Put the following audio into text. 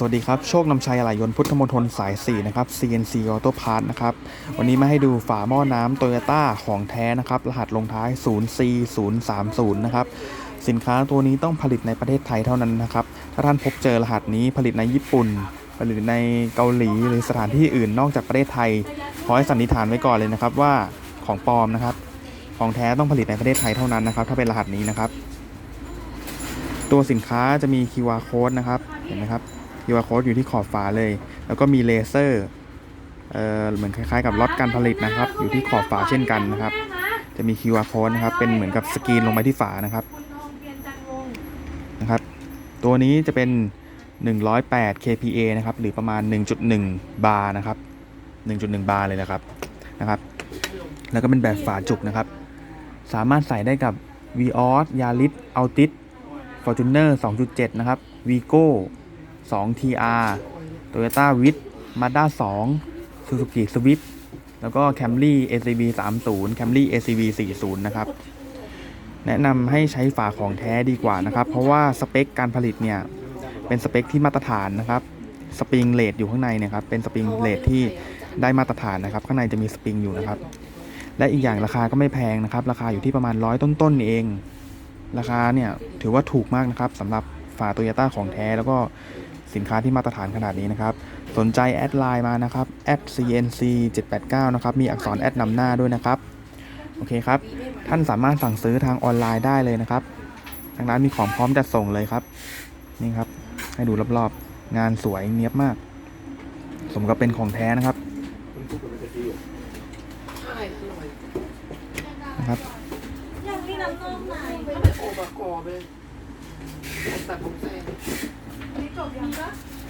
สวัสดีครับ โชคนำชัยอะไหล่ยนต์พุทธมณฑลสาย 4 นะครับ CNC Auto Part นะครับ วันนี้มาให้ดูฝาหม้อน้ำโตโยต้าของแท้นะครับ รหัสลงท้าย 0C030 นะครับ สินค้าตัวนี้ต้องผลิตในประเทศไทยเท่านั้นนะครับ ถ้าท่านพบเจอรหัสนี้ผลิตในญี่ปุ่น ผลิตในเกาหลีหรือสถานที่อื่นนอกจากประเทศไทย ขอให้สันนิษฐานไว้ก่อนเลยนะครับว่าของปลอมนะครับ ของแท้ต้องผลิตในประเทศไทยเท่านั้นนะครับ ถ้าเป็นรหัสนี้นะครับ ตัวสินค้าจะมี QR code นะครับ เห็นไหมครับ QR code อยู่ที่ขอบฝาเลย แล้วก็มีเลเซอร์เอ่อเหมือนคล้ายๆกับล็อตการผลิตนะครับ อยู่ที่ขอบฝาเช่นกันนะครับ จะมี QR code นะครับ เป็นเหมือนกับสกรีนลงไปที่ฝานะครับนะครับ ตัวนี้จะเป็น 108 kPa นะครับ หรือประมาณ 1.1 บาร์นะครับ 1.1 บาร์เลยนะครับนะครับ แล้วก็เป็นแบบฝาจุกนะครับ สามารถใส่ได้กับ Vios Yaris Altis Fortuner 2.7 นะครับ Vigo 2 TR Toyota Wish Mazda 2 Suzuki Swift แล้วก็ Camry ACV 30 Camry ACV 40 นะครับ แนะนำให้ใช้ฝาของแท้ดีกว่านะครับ เพราะว่าสเปคการผลิตเนี่ยเป็นสเปคที่มาตรฐานนะครับ สปริงเลดอยู่ข้างในเนะครับ เป็นสปริงเลดที่ได้มาตรฐานนะครับ ข้างในจะมีสปริงอยู่นะครับ และอีกอย่างราคาก็ไม่แพงนะครับ ราคาอยู่ที่ประมาณร้อยต้นๆนี่เอง ราคาเนี่ยถือว่าถูกมากนะครับสำหรับฝาโตโยต้าของแท้แล้วก็ สินค้าที่มาตรฐานขนาดนี้นะครับ สนใจแอดไลน์มานะครับแอด cnc 789นะครับ มีอักษรแอดนำหน้าด้วยนะครับ โอเคครับ ท่านสามารถสั่งซื้อทางออนไลน์ได้เลยนะครับ ทางร้านมีของพร้อมจัดส่งเลยครับ นี่ครับ ให้ดูรอบๆ งานสวยเนียบมาก สมกับเป็นของแท้นะครับนะครับยังมีน้ำนมไหนถ้าเป็นโอบกอบเลยแต่ผมแซง no